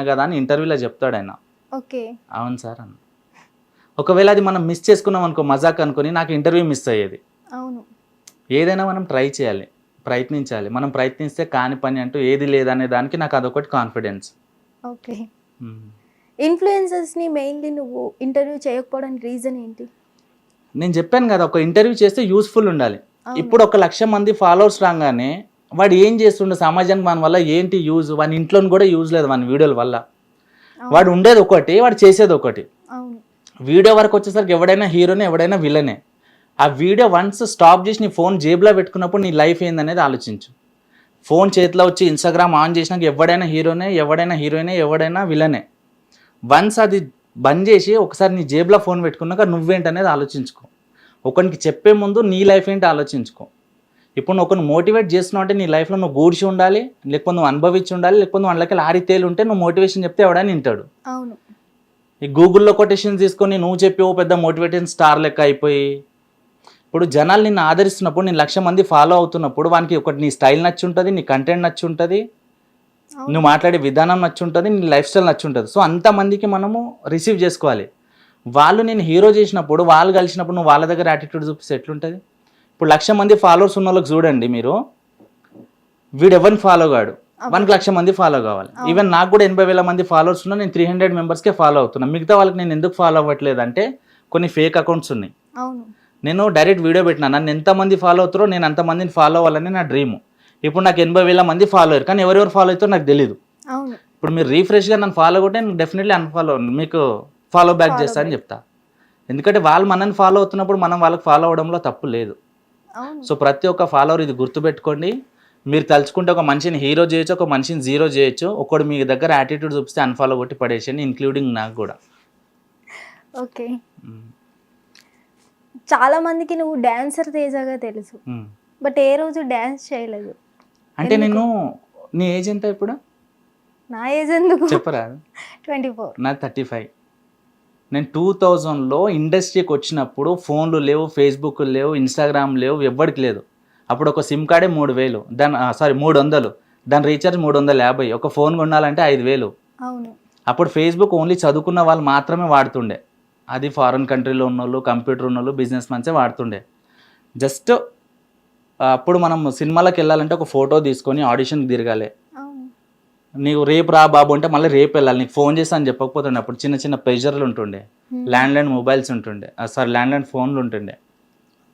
కదా అని ఇంటర్వ్యూలో చెప్తాడు ఆయన. ఓకే. అవును సార్ అన్న. ఒకవేళ అది మనం మిస్ చేసుకున్నాం అనుకో మజాక్ అనుకుని నాకు ఇంటర్వ్యూ మిస్ అయ్యేది. అవును. ఏదైనా మనం ట్రై చేయాలి ప్రయత్నించాలి. మనం ప్రయత్నిస్తే కాని పని అంటూ ఏది లేదనే దానికి నాకు అదొకటి కాన్ఫిడెన్స్. ఓకే. ఇన్ఫ్లుయెన్సర్స్ని మెయిన్లీ నువ్వు ఇంటర్వ్యూ చేయకపోవడానికి రీజన్ ఏంటి? నేను చెప్పాను కదా ఒక ఇంటర్వ్యూ చేస్తే యూస్ఫుల్ ఉండాలి. ఇప్పుడు ఒక లక్ష మంది ఫాలోవర్స్ రాగానే వాడు ఏం చేస్తుండే? సమాజానికి వాని వల్ల ఏంటి యూజ్? వాని ఇంట్లో కూడా యూజ్ లేదు వాని వీడియోల వల్ల. వాడు ఉండేది ఒకటి వాడు చేసేది ఒకటి. వీడియో వరకు వచ్చేసరికి ఎవడైనా హీరోనే ఎవడైనా విలనే. ఆ వీడియో వన్స్ స్టాప్ చేసి నీ ఫోన్ జేబులో పెట్టుకున్నప్పుడు నీ లైఫ్ ఏందనేది ఆలోచించు. ఫోన్ చేతిలో వచ్చి ఇన్స్టాగ్రామ్ ఆన్ చేసినాక ఎవడైనా హీరోనే ఎవడైనా హీరోయినే ఎవడైనా విలనే. వన్స్ అది బంద్ చేసి ఒకసారి నీ జేబులో ఫోన్ పెట్టుకున్నాక నువ్వేంటనేది ఆలోచించుకో. ఒకరికి చెప్పే ముందు నీ లైఫ్ ఏంటి ఆలోచించుకో. ఇప్పుడు నువ్వు ఒకరిని మోటివేట్ చేస్తున్నావు అంటే నీ లైఫ్లో నువ్వు గూడ్చి ఉండాలి లేకపోతే నువ్వు అనుభవించి ఉండాలి లేకపోతే నువ్వు వాళ్ళకి లారీ తేలి ఉంటే నువ్వు మోటివేషన్ చెప్తే ఎవడని వింటాడు అవును. ఈ గూగుల్లో కొటేషన్ తీసుకొని నువ్వు చెప్పి ఓ పెద్ద మోటివేటింగ్ స్టార్ లెక్క అయిపోయి ఇప్పుడు జనాలు నిన్ను ఆదరిస్తున్నప్పుడు నేను లక్ష మంది ఫాలో అవుతున్నప్పుడు వానికి ఒకటి నీ స్టైల్ నచ్చి ఉంటుంది నీ కంటెంట్ నచ్చి ఉంటుంది నువ్వు మాట్లాడే విధానం నచ్చి ఉంటుంది నీ లైఫ్ స్టైల్ నచ్చి ఉంటుంది సో అంతమందికి మనము రిసీవ్ చేసుకోవాలి. వాళ్ళు నేను హీరో చేసినప్పుడు వాళ్ళు కలిసినప్పుడు నువ్వు వాళ్ళ దగ్గర యాటిట్యూడ్ చూపిస్తే ఎట్లుంటుంది? ఇప్పుడు లక్ష మంది ఫాలోవర్స్ ఉన్న వాళ్ళకి చూడండి మీరు. వీడు ఎవరిని ఫాలో కాడు వానికి లక్ష మంది ఫాలో కావాలి. ఈవెన్ నాకు కూడా ఎనభై వేల మంది ఫాలోవర్స్ ఉన్నా నేను త్రీ హండ్రెడ్ మెంబర్స్కే ఫాలో అవుతున్నా. మిగతా వాళ్ళకి నేను ఎందుకు ఫాలో అవ్వట్లేదు అంటే కొన్ని ఫేక్ అకౌంట్స్ ఉన్నాయి. నేను డైరెక్ట్ వీడియో పెట్టినా నన్ను ఎంతమంది ఫాలో అవుతారో నేను అంతమందిని ఫాలో అవ్వాలని నా డ్రీమ్ ఇప్పుడు నాకు ఎనభై వేల మంది ఫాలో అయ్యారు కానీ ఎవరెవరు ఫాలో అవుతారో నాకు తెలియదు ఇప్పుడు మీరు రీఫ్రెష్గా నన్ను ఫాలో కొట్టే నేను డెఫినెట్లీ అన్ఫాలో మీకు ఫాలో బ్యాక్ చేస్తా అని. చెప్తా. ఎందుకంటే వాళ్ళు మనల్ని ఫాలో అవుతున్నప్పుడు మనం వాళ్ళకి ఫాలో అవడంలో తప్పు లేదు. సో ప్రతి ఒక్క ఫాలోవర్ ఇది గుర్తుపెట్టుకోండి. మీరు తలుచుకుంటే ఒక మనిషిని హీరో చేయొచ్చు ఒక మనిషిని జీరో చేయొచ్చు. ఒకడు మీ దగ్గర యాటిట్యూడ్ చూపిస్తే అన్ఫాలో కొట్టి పడేసేయండి ఇంక్లూడింగ్ నాకు కూడా. ఓకే. చాలా మందికి నువ్వు డాన్సర్ తేజగా తెలుసు. బట్ ఏ రోజు డాన్స్ చేయలేదు. అంటే? నేను నీ ఏజ్ ఎంత ఇప్పుడు? నా ఏజ్ ఎందుకు? చెప్పరా? Twenty four. నా థర్టీ ఫైవ్ నేను టూ థౌజండ్లో ఇండస్ట్రీకి వచ్చినప్పుడు ఫోన్లు లేవు ఫేస్బుక్ లేవు ఇన్స్టాగ్రామ్ లేవు ఎవ్వడికి లేదు. అప్పుడు ఒక సిమ్ కార్డే మూడు వేలు దాని సారీ మూడు వందలు దాని రీఛార్జ్ మూడు వందల యాభై ఒక ఫోన్ కొనాలంటే ఐదు వేలు. అప్పుడు ఫేస్బుక్ ఓన్లీ చదువుకున్న వాళ్ళు మాత్రమే వాడుతుండే. అది ఫారెన్ కంట్రీలో ఉన్నోళ్ళు కంప్యూటర్ ఉన్నోళ్ళు బిజినెస్ మన్సే వాడుతుండే. జస్ట్ అప్పుడు మనం సినిమాలకు వెళ్ళాలంటే ఒక ఫోటో తీసుకొని ఆడిషన్కి తిరగాలి. నీకు రేపు రా బాబు అంటే మళ్ళీ రేపు వెళ్ళాలి. నీకు ఫోన్ చేసి అని చెప్పకపోతుండే. అప్పుడు చిన్న చిన్న ప్రెషర్లు ఉంటుండే. Hmm. ల్యాండ్ లైన్ మొబైల్స్ ఉంటుండే సారీ ల్యాండ్ లైన్ ఫోన్లు ఉంటుండే.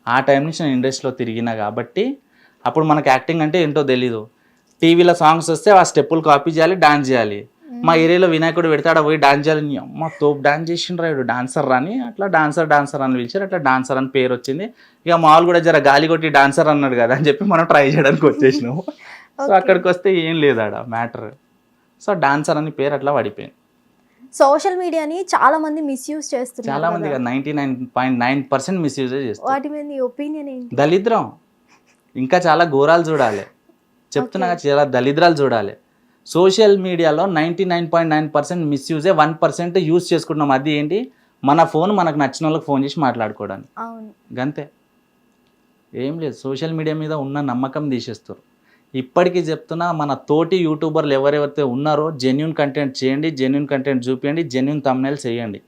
ఆ టైం నుంచి నేను ఇండస్ట్రీలో తిరిగినా కాబట్టి అప్పుడు మనకు యాక్టింగ్ అంటే ఏంటో తెలీదు. టీవీలో సాంగ్స్ వస్తే ఆ స్టెప్పులు కాపీ చేయాలి డాన్స్ చేయాలి. మా ఏరియాలో వినాయకుడు పెడతాడా పోయి డాన్స్ చేయాలి. నీ అమ్మ తోపు డాన్స్ చేసిండ్రా ఇడు డాన్సర్ అని అట్లా డాన్సర్ డాన్సర్ అని పిలిచారు. అట్లా డాన్సర్ అని పేరు వచ్చింది. ఇక మామూలు కూడా జర గాలి కొట్టి డాన్సర్ అన్నాడు కదా అని చెప్పి మనం ట్రై చేయడానికి వచ్చేసినాము. సో. అక్కడికి వస్తే ఏం లేదు ఆడ మ్యాటర్ సో డాన్సర్ అని పేరు అట్లా పడిపోయింది. సోషల్ మీడియాని చాలా మంది మిస్యూజ్ చేస్తున్నారు చాలా మంది కదా. Ninety nine point nine percent misuse చేస్తారు వాటి మీద నీ ఒపీనియన్ ఏంటి? దళిద్రం. ఇంకా చాలా ఘోరాలు చూడాలి. చెప్తున్నా చాలా దళిద్రాలు చూడాలి. సోషల్ మీడియాలో ninety nine point nine percent మిస్యూజే one percent use చేసుకుంటున్నాం. అది ఏంటి? మన ఫోన్ మనకు నచ్చిన వాళ్ళకి ఫోన్ చేసి మాట్లాడుకోవడానికి. గంతే. ఏం లేదు సోషల్ మీడియా మీద ఉన్న నమ్మకం తీసేస్తారు. ఇప్పటికీ చెప్తున్నా మన తోటి యూట్యూబర్లు ఎవరెవరైతే ఉన్నారో జెన్యున్ కంటెంట్ చేయండి జెన్యున్ కంటెంట్ చూపించండి జెన్యున్ తమ్నైల్ చేయండి.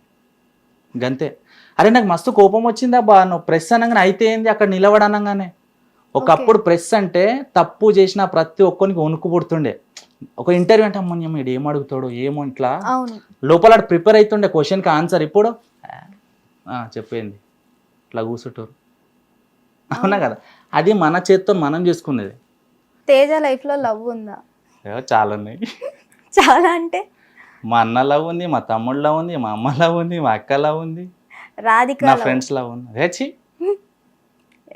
గంతే. అరే నాకు మస్తు కోపం వచ్చిందా బా నువ్వు ప్రెస్ అనగానే అయితే ఏంది అక్కడ నిలబడనగానే ఒకప్పుడు ప్రెస్ అంటే తప్పు చేసిన ప్రతి ఒక్కరికి వణుకు పుడుతుండే. ఒక ఇంటర్వ్యూ అంటే అమ్మన్యం వీడు ఏం అడుగుతాడు ఏమో ఇట్లా. లోపల ప్రిపేర్ అవుతుండే క్వశ్చన్కి ఆన్సర్ ఇప్పుడు. చెప్పేంది ఇట్లా కూర్చుంటారు. అవునా. కదా? అది మన చేత్తో మనం చేసుకునేది. తేజ లైఫ్లో లవ్ ఉందా? చాలా ఉన్నాయి. చాలా అంటే? మా అన్న లవ్ ఉంది మా తమ్ముడు లవ్ ఉంది మా అమ్మ లవ్ ఉంది మా అక్క లవ్ ఉంది రాధిక నా. ఫ్రెండ్స్ లవ్ ఉంది. ఛీ,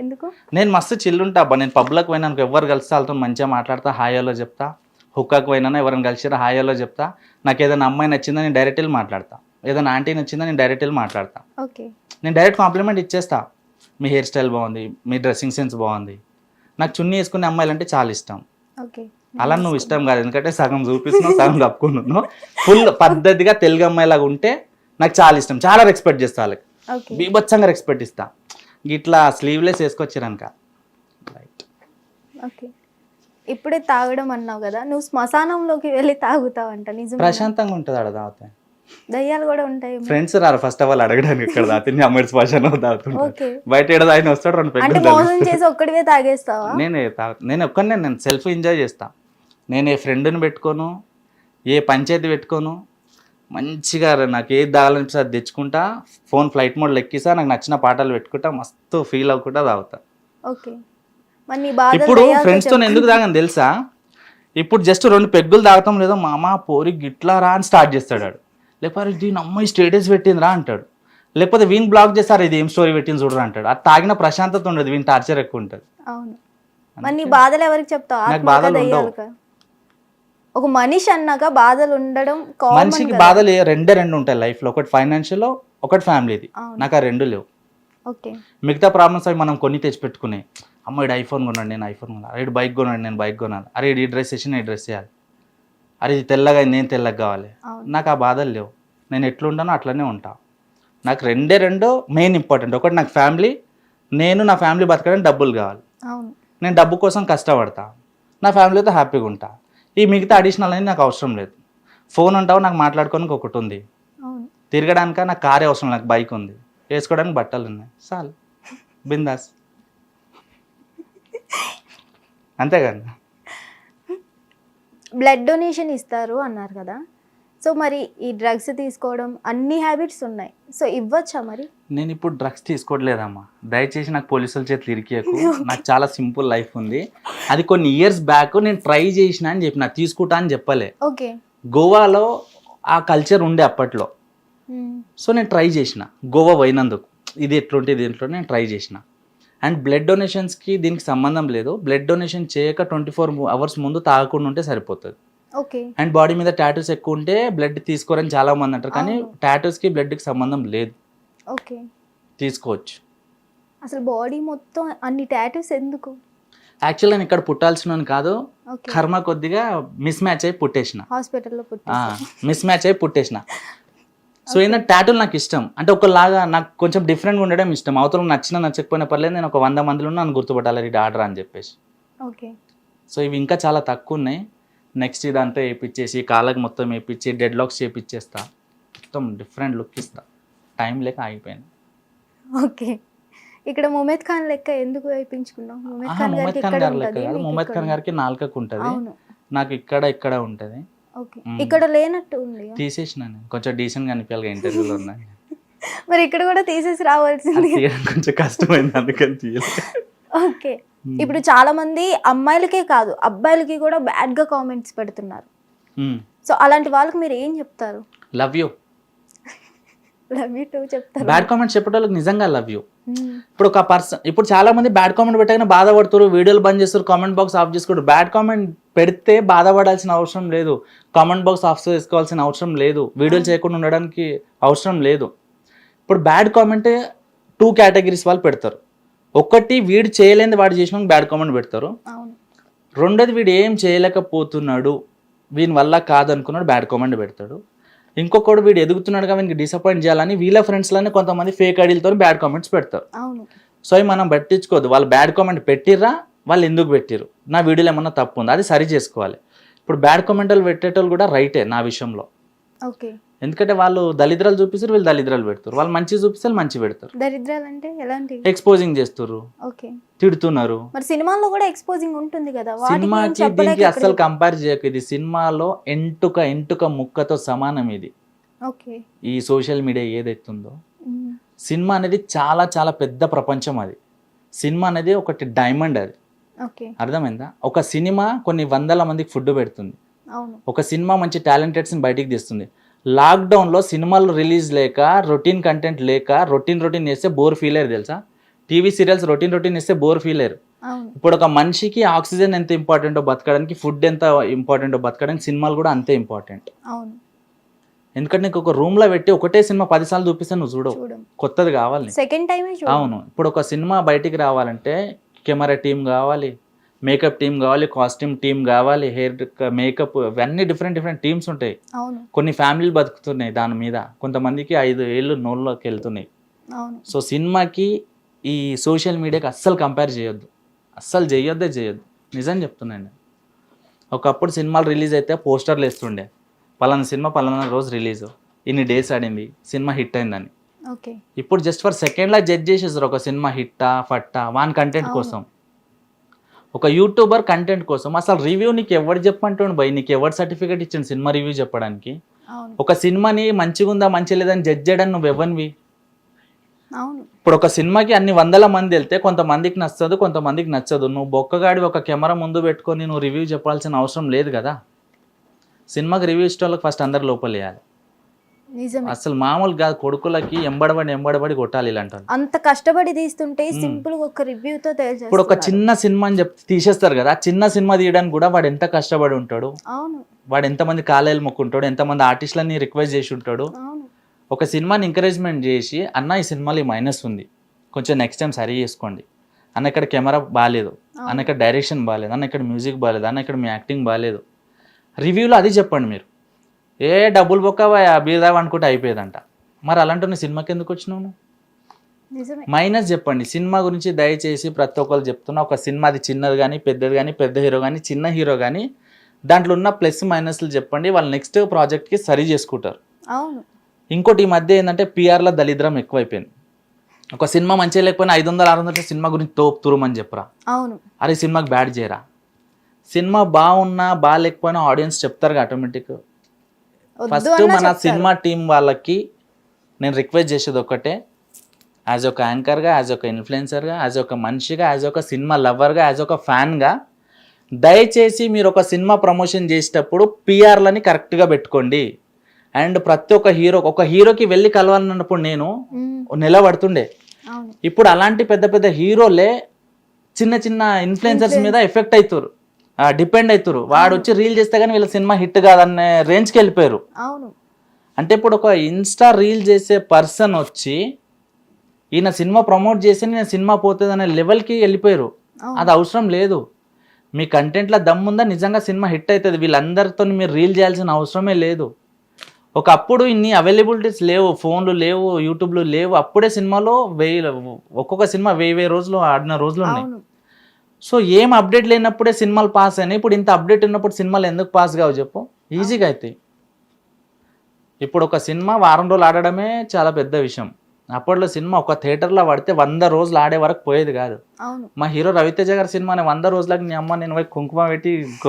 ఎందుకు? నేను మస్తు చిల్లుంటా అబ్బా. నేను పబ్లిక్ పోయినా ఎవరు కలిసి వాళ్ళతో మంచిగా మాట్లాడతా హాయోలో చెప్తా. హుక్కాకు పోయినా ఎవరైనా కలిసిరా హాయోలో చెప్తా. నాకు ఏదైనా అమ్మాయి నచ్చిందా నేను డైరెక్ట్ వెళ్ళి మాట్లాడతా. ఏదైనా ఆంటీ నచ్చిందా నేను డైరెక్ట్ వెళ్ళి మాట్లాడతా. ఓకే. నేను డైరెక్ట్ కాంప్లిమెంట్ ఇచ్చేస్తా. మీ హెయిర్ స్టైల్ బాగుంది మీ డ్రెస్సింగ్ సెన్స్ బాగుంది. నాకు చున్నీ వేసుకునే అమ్మాయిలు అంటే చాలా ఇష్టం. ఓకే. అలా నువ్వు ఇష్టం కాదు. ఎందుకంటే సగం చూపిస్తున్నావు సగం కప్పుకున్నాను ఫుల్ పద్ధతిగా తెలుగు అమ్మాయిలాగా ఉంటే నాకు చాలా ఇష్టం. చాలా రెస్పెక్ట్ చేస్తా వాళ్ళకి. బీభత్సంగా రెస్పెక్ట్ ఇస్తా. ఇట్లా స్లీవ్లెస్ వేసుకొచ్చారనక రైట్ ఓకే. ఇప్పుడే తాగడం అన్నావు కదా నువ్వు శ్మశానంలోకి వెళ్ళి తాగుతావంట నిజం ప్రశాంతంగా ఉంటుంది ఆడ తాగితే. దయ్యాలు కూడా ఉంటాయి. ఫ్రెండ్స్ రారు. ఫస్ట్ ఆఫ్ ఆల్ అడగడానికి ఇక్కడ తాగుతుంది అమ్మడి తాగుతుంటారు ఓకే. బయట ఏడ తాగిన వస్తాడు రెండు అంటే పెగ్గులు మోసం చేసి ఒక్కడివే తాగేస్తావా? నేను నేను ఒక్కనే నేను సెల్ఫ్ ఎంజాయ్ చేస్తా. నేను ఏ ఫ్రెండ్ని పెట్టుకోను ఏ పంచాయతీ పెట్టుకోను మంచిగా నాకు ఏది తాగాలనిపిస్తే అది తెచ్చుకుంటా ఫోన్ ఫ్లైట్ మోడ్లో ఎక్కిస్తా నాకు నచ్చిన పాటలు పెట్టుకుంటా మస్తు ఫీల్ అవ్వకుండా తాగుతా. ఓకే. ఇప్పుడు ఫ్రెండ్స్తో ఎందుకు తాగని తెలుసా? ఇప్పుడు జస్ట్ రెండు పెగ్గులు తాగటం లేదో మామ పోరి గిట్లా రా అని స్టార్ట్ చేస్తాడు. లేకపోతే దీని అమ్మాయి స్టేటస్ పెట్టిందిరా అంటాడు. లేకపోతే వీన్ బ్లాక్ చేస్తారు ఇది ఏం స్టోరీ పెట్టింది చూడరా అంటాడు. అది తాగిన ప్రశాంతత ఉండదు వీని టార్చర్ ఎక్కువ ఉంటుంది. అవును. మరి నీ బాధలు ఎవరికి చెప్తావు? నాకు ఆత్మక బాధలు ఉండవు. ఒక మనిషి అన్నాక బాధలు ఉండడం మనిషికి బాధలు రెండే రెండు ఉంటాయి లైఫ్లో ఒకటి ఫైనాన్షియల్ ఒకటి ఫ్యామిలీది. నాకు ఆ రెండు లేవు. ఓకే. మిగతా ప్రాబ్లమ్స్ అవి మనం కొన్ని తెచ్చిపెట్టుకునే అమ్మ ఇడు ఐఫోన్ కొన్నాడు నేను ఐఫోన్ కొనాలి అరే బైక్ కొన్నాడు నేను బైక్ కొనాలి. అరే ఈ డ్రెస్ వేసి నేను డ్రెస్ చేయాలి అరే ఇది తెల్లగా నేను తెల్లగా కావాలి. నాకు ఆ బాధలు లేవు. నేను ఎట్లుంటానో అట్లనే ఉంటా. నాకు రెండే రెండు మెయిన్ ఇంపార్టెంట్. ఒకటి నాకు ఫ్యామిలీ నేను నా ఫ్యామిలీ బతకడానికి డబ్బులు కావాలి. నేను డబ్బు కోసం కష్టపడతా. నా ఫ్యామిలీతో హ్యాపీగా ఉంటా. ఈ మిగతా అడిషనల్ అనేది నాకు అవసరం లేదు. ఫోన్ ఉంటావు నాకు మాట్లాడుకోనికి ఒకటి ఉంది. తిరగడానిక నాకు కారే అవసరం నాకు బైక్ ఉంది. వేసుకోవడానికి బట్టలు ఉన్నాయి. చాలు. బిందాస్. అంతేగాని బ్లడ్ డొనేషన్ ఇస్తారు అన్నారు కదా. సో మరి ఈ డ్రగ్స్ తీసుకోవడం అన్ని హ్యాబిట్స్ ఉన్నాయి. సో ఇవ్వచ్చా మరి? నేను ఇప్పుడు డ్రగ్స్ తీసుకోవట్లేదమ్మా. దయచేసి నాకు పోలీసుల చేతులు ఇరికియకు నాకు చాలా సింపుల్ లైఫ్ ఉంది. అది కొన్ని ఇయర్స్ బ్యాక్ నేను ట్రై చేసిన అని చెప్పిన తీసుకుంటా అని చెప్పలే. ఓకే గోవాలో ఆ కల్చర్ ఉండే అప్పట్లో. సో నేను ట్రై చేసిన. గోవా పోయినందుకు. ఇది ఎట్లుంటే ఇది ఎట్లుంటే నేను ట్రై చేసిన. అండ్ బ్లడ్ డొనేషన్స్కి దీనికి సంబంధం లేదు. బ్లడ్ డొనేషన్ చేయక ట్వంటీ ఫోర్ అవర్స్ ముందు తాగకుండా ఉంటే సరిపోతుంది. ఓకే. అండ్ బాడీ మీద టాటూస్ ఎక్కువ ఉంటే బ్లడ్ తీసుకోరని చాలా మంది అంటారు. కానీ. టాటూస్కి బ్లడ్కి సంబంధం లేదు. ఓకే. తీసుకోవచ్చు. అసలు బాడీ మొత్తం అన్ని టాటూస్ ఎందుకు? యాక్చువల్ నేను ఇక్కడ పుట్టాల్సిన కాదు. కర్మ కొద్దిగా మిస్ మ్యాచ్ అయి పుట్టేసిన. హాస్పిటల్లో మిస్ మ్యాచ్ అయి పుట్టేసిన. సో ఏంటంటే టాటూలు నాకు ఇష్టం. అంటే ఒకలాగా నాకు కొంచెం డిఫరెంట్గా ఉండడం ఇష్టం. అవతల నచ్చినా నచ్చకపోయినా పర్లేదు నేను ఒక వంద మందిలో నన్ను గుర్తుపట్టాలి ఇది ఆర్డర్ అని చెప్పేసి. ఓకే. సో ఇవి ఇంకా చాలా తక్కువ ఉన్నాయి. నెక్స్ట్ ఇదంతా వేయించేసి కాళ్ళకి మొత్తం వేయించి డెడ్ లాక్స్ చేపించేస్తా మొత్తం డిఫరెంట్ లుక్ ఇస్తా. టైం లేక ఆగిపోయింది. ఓకే. ఇక్కడ ముమేద్ ఖాన్ లెక్క ఎందుకు వేయించుకున్నావు ముమేద్ ఆహా, ఖాన్ గారికి ఇక్కడ ఖాన్ గారికి నాలుకకు ఉంటుంది. అవును. నాకు ఇక్కడ ఇక్కడ ఉంటుంది. ఇక్కడ లేనట్టు ఉంది. తీసేసిన నేను కొంచెం డీసెంట్గా అనిపించాలి ఇంటర్వ్యూలో ఉన్నాయి. మరి ఇక్కడ కూడా తీసేసి రావాల్సింది. కొంచెం కష్టమైంది అందుకని తీయలేదు ఓకే. ఇప్పుడు చాలా మంది అమ్మాయిలకే కాదు అబ్బాయిలకి కూడా బ్యాడ్గా కామెంట్స్ పెడుతున్నారు. సో అలాంటి వాళ్ళకి మీరు ఏం చెప్తారు? Love you love you too చెప్తారు. బ్యాడ్ కామెంట్స్ చెప్పేటోళ్ళకి నిజంగా లవ్ యూ. ఇప్పుడు ఒక పర్సన్ ఇప్పుడు చాలా మంది బ్యాడ్ కామెంట్ పెట్టగానే బాధపడుతారు వీడియోలు బంద్ చేస్తారు కామెంట్ బాక్స్ ఆఫ్ చేసుకోరు బ్యాడ్ కామెంట్ పెడితే బాధపడాల్సిన అవసరం లేదు. కామెంట్ బాక్స్ ఆఫ్ చేసుకోవాల్సిన అవసరం లేదు. వీడియోలు చేయకుండా ఉండడానికి అవసరం లేదు. ఇప్పుడు బ్యాడ్ కామెంట్ టూ కేటగిరీస్ వాళ్ళు పెడతారు. ఒకటి వీడు చేయలేని వాడు చేసిన బ్యాడ్ కామెంట్ పెడతారు. రెండోది వీడు ఏం చేయలేకపోతున్నాడు వీని వల్ల కాదనుకున్నాడు బ్యాడ్ కామెంట్ పెడతాడు. ఇంకొకడు వీడు ఎదుగుతున్నాడుగా వీనికి డిసప్పాయింట్ చేయాలని వీళ్ళ ఫ్రెండ్స్లోనే కొంతమంది ఫేక్ ఐడీలతో బ్యాడ్ కామెంట్స్ పెడతారు. సో అవి మనం పట్టించుకోవద్దు. వాళ్ళు బ్యాడ్ కామెంట్ పెట్టిర్రా వాళ్ళు ఎందుకు పెట్టిర్రు? నా వీడియోలో ఏమన్నా తప్పు ఉంది? అది సరి చేసుకోవాలి. ఇప్పుడు బ్యాడ్ కామెంట్లు పెట్టేటోళ్ళు కూడా రైటే నా విషయంలో. ఓకే. ఎందుకంటే వాళ్ళు దళిద్రాలు చూపిస్తారు వీళ్ళు దళిద్రాలు పెడతారు. వాళ్ళు మంచి చూపిస్తే మంచి పెడతారు. దరిద్రాలు అంటే ఎలాంటి? ఎక్స్పోజింగ్ చేస్తారు. ఓకే. తిడుతున్నారు. మరి సినిమాల్లో కూడా ఎక్స్పోజింగ్ ఉంటుంది కదా? వాటికి ఏం సినిమాకి చెప్పలేక దీనికి ఇక్కడ అస్సలు కంపేర్ చేయకు. ఇది సినిమాలో ఎంటుక ఎంటుక ముక్కతో సమానం ఇది. ఓకే. ఈ సోషల్ మీడియా ఏదైతుందో. సినిమా అనేది చాలా చాలా పెద్ద ప్రపంచం అది. సినిమా అనేది ఒకటి డైమండ్ అది. ఓకే. అర్థమైందా? ఒక సినిమా కొన్ని వందల మందికి ఫుడ్ పెడుతుంది. అవును. ఒక సినిమా మంచి టాలెంటెడ్స్ని బయటికి తీస్తుంది. లాక్డౌన్లో సినిమాలు రిలీజ్ లేక రొటీన్ కంటెంట్ లేక రొటీన్ రొటీన్ చేస్తే బోర్ ఫీల్ అయ్యారు తెలుసా? టీవీ సీరియల్స్ రొటీన్ రొటీన్ ఇస్తే బోర్ ఫీల్ అయ్యారు ఇప్పుడు ఒక మనిషికి ఆక్సిజన్ ఎంత ఇంపార్టెంటో బతకడానికి ఫుడ్ ఎంత ఇంపార్టెంటో బతకడానికి సినిమాలు కూడా అంతే ఇంపార్టెంట్. అవును. ఎందుకంటే నీకు ఒక రూమ్లో పెట్టి ఒకటే సినిమా పదిసార్లు చూపిస్తే నువ్వు చూడవు. చూడం. కొత్తది కావాలి. సెకండ్ చూడం అవును. ఇప్పుడు ఒక సినిమా బయటికి రావాలంటే కెమెరా టీం కావాలి మేకప్ టీం కావాలి కాస్ట్యూమ్ టీం కావాలి హెయిర్ మేకప్ ఇవన్నీ డిఫరెంట్ డిఫరెంట్ టీమ్స్ ఉంటాయి. కొన్ని ఫ్యామిలీలు బతుకుతున్నాయి దాని మీద. కొంతమందికి ఐదు ఏళ్ళు నోళ్ళలోకి వెళ్తున్నాయి. సో సినిమాకి ఈ సోషల్ మీడియాకి అస్సలు కంపేర్ చేయొద్దు. అస్సలు చేయొద్దే చేయొద్దు. నిజం చెప్తున్నాను ఒకప్పుడు సినిమాలు రిలీజ్ అయితే పోస్టర్లు వేస్తుండే. పలానా సినిమా పలానా రోజు రిలీజ్ ఇన్ని డేస్ ఆడింది. సినిమా హిట్ అయిందని. ఇప్పుడు జస్ట్ ఫర్ సెకండ్లా జడ్జ్ చేసేసారు. ఒక సినిమా హిట్టా ఫట్టా వాన్ కంటెంట్. కోసం. ఒక యూట్యూబర్ కంటెంట్ కోసం అసలు రివ్యూ నీకు ఎవరు చెప్పంటుండు భయ్ నీకు ఎవరు సర్టిఫికేట్ ఇచ్చిండు సినిమా రివ్యూ చెప్పడానికి? ఒక సినిమాని మంచిగా ఉందా మంచి లేదని జడ్జ్ చేయడానికి నువ్వు ఎవరివి? ఇప్పుడు ఒక సినిమాకి అన్ని వందల మంది వెళ్తే కొంతమందికి నచ్చదు కొంతమందికి నచ్చదు. నువ్వు బొక్కగాడి ఒక కెమెరా ముందు పెట్టుకొని నువ్వు రివ్యూ చెప్పాల్సిన అవసరం లేదు కదా? సినిమాకి రివ్యూ ఇష్టం వాళ్ళకి ఫస్ట్ అందరు లోపలేయాలి. అసలు మామూలు కాదు కొడుకులకి ఎంబడబడి ఎంబడబడి కొట్టాలి ఇలాంటి అంత కష్టపడి తీస్తుంటే సింపుల్గా ఒక రివ్యూతో ఇప్పుడు ఒక చిన్న సినిమా అని చెప్తే తీసేస్తారు కదా చిన్న సినిమా తీయడానికి కూడా వాడు ఎంత కష్టపడి ఉంటాడు? అవును. వాడు ఎంతమంది కాలేలు మొక్కుంటాడు ఎంతమంది ఆర్టిస్టులని రిక్వెస్ట్ చేసి ఉంటాడు? ఒక సినిమాని ఎంకరేజ్మెంట్ చేసి అన్న ఈ సినిమాలో ఈ మైనస్ ఉంది. కొంచెం నెక్స్ట్ టైం సరి చేసుకోండి. అన్న ఇక్కడ కెమెరా బాగాలేదు అన్న ఇక్కడ డైరెక్షన్ బాగాలేదు అన్న ఇక్కడ మ్యూజిక్ బాగాలేదు అన్న ఇక్కడ మీ యాక్టింగ్ బాగాలేదు రివ్యూలో అది చెప్పండి మీరు. ఏ డబ్బులు బొక్కవా బీదావా అనుకుంటే అయిపోయేదంట. మరి అలాంటి సినిమాకి ఎందుకు వచ్చినావు మైనస్ చెప్పండి సినిమా గురించి దయచేసి ప్రతి ఒక్కరు చెప్తున్నా ఒక సినిమా అది చిన్నది కానీ పెద్దది కానీ పెద్ద హీరో కానీ చిన్న హీరో కానీ దాంట్లో ఉన్న ప్లస్ మైనస్లు చెప్పండి వాళ్ళు నెక్స్ట్ ప్రాజెక్ట్కి సరి చేసుకుంటారు. ఇంకోటి ఈ మధ్య ఏంటంటే పిఆర్లో దళిద్రం ఎక్కువైపోయింది. ఒక సినిమా మంచిగా లేకపోయినా ఐదు వందలు ఆరు వందల సినిమా గురించి తోపుతురమని చెప్పరా? అవును. అరే సినిమాకి బ్యాడ్ చేయరా? సినిమా బాగున్నా బాగాలేకపోయినా ఆడియన్స్ చెప్తారు ఆటోమేటిక్ ఫస్ట్ మన. సినిమా టీం వాళ్ళకి నేను రిక్వెస్ట్ చేసేది ఒకటే. యాజ్ ఒక యాంకర్గా యాజ్ ఒక ఇన్ఫ్లుయెన్సర్గా యాజ్ ఒక మనిషిగా యాజ్ ఒక సినిమా లవర్గా యాజ్ ఒక ఫ్యాన్గా దయచేసి మీరు ఒక సినిమా ప్రమోషన్ చేసేటప్పుడు పిఆర్లని కరెక్ట్గా పెట్టుకోండి. అండ్ ప్రతి ఒక్క హీరో ఒక హీరోకి వెళ్ళి కలవాలన్నప్పుడు నేను నిలబడుతుండే. ఇప్పుడు అలాంటి పెద్ద పెద్ద హీరోలే చిన్న చిన్న ఇన్ఫ్లుయెన్సర్స్ మీద ఎఫెక్ట్ అవుతారు డిపెండ్ అవుతారు వాడు వచ్చి రీల్ చేస్తే కానీ వీళ్ళ సినిమా హిట్ కాదనే రేంజ్కి వెళ్ళిపోయారు. అవును. అంటే ఇప్పుడు ఒక ఇన్స్టా రీల్ చేసే పర్సన్ వచ్చి ఈయన సినిమా ప్రమోట్ చేసి నేను సినిమా పోతుంది అనే లెవెల్కి వెళ్ళిపోయారు. అది అవసరం లేదు. మీ కంటెంట్లో దమ్ముందా నిజంగా సినిమా హిట్ అవుతుంది వీళ్ళందరితో మీరు రీల్ చేయాల్సిన అవసరమే లేదు. ఒకప్పుడు ఇన్ని అవైలబిలిటీస్ లేవు. ఫోన్లు లేవు యూట్యూబ్లు లేవు. అప్పుడే సినిమాలో వెయ్యి ఒక్కొక్క సినిమా వెయ్యి వెయ్యి రోజులు ఆడిన రోజులు ఉన్నాయి. సో ఏం అప్డేట్ లేనప్పుడే సినిమాలు పాస్ అయినాయి. ఇప్పుడు ఇంత అప్డేట్ ఉన్నప్పుడు సినిమాలు ఎందుకు పాస్ కావు చెప్పు. ఈజీగా అవుతాయి ఇప్పుడు ఒక సినిమా వారం రోజులు ఆడడమే చాలా పెద్ద విషయం. అప్పట్లో సినిమా ఒక థియేటర్లో పడితే వంద రోజులు ఆడే వరకు పోయేది కాదు. మా హీరో రవితేజ గారి సినిమాని వంద రోజులకు నీ అమ్మ నేను పోయి కుంకుమ పెట్టి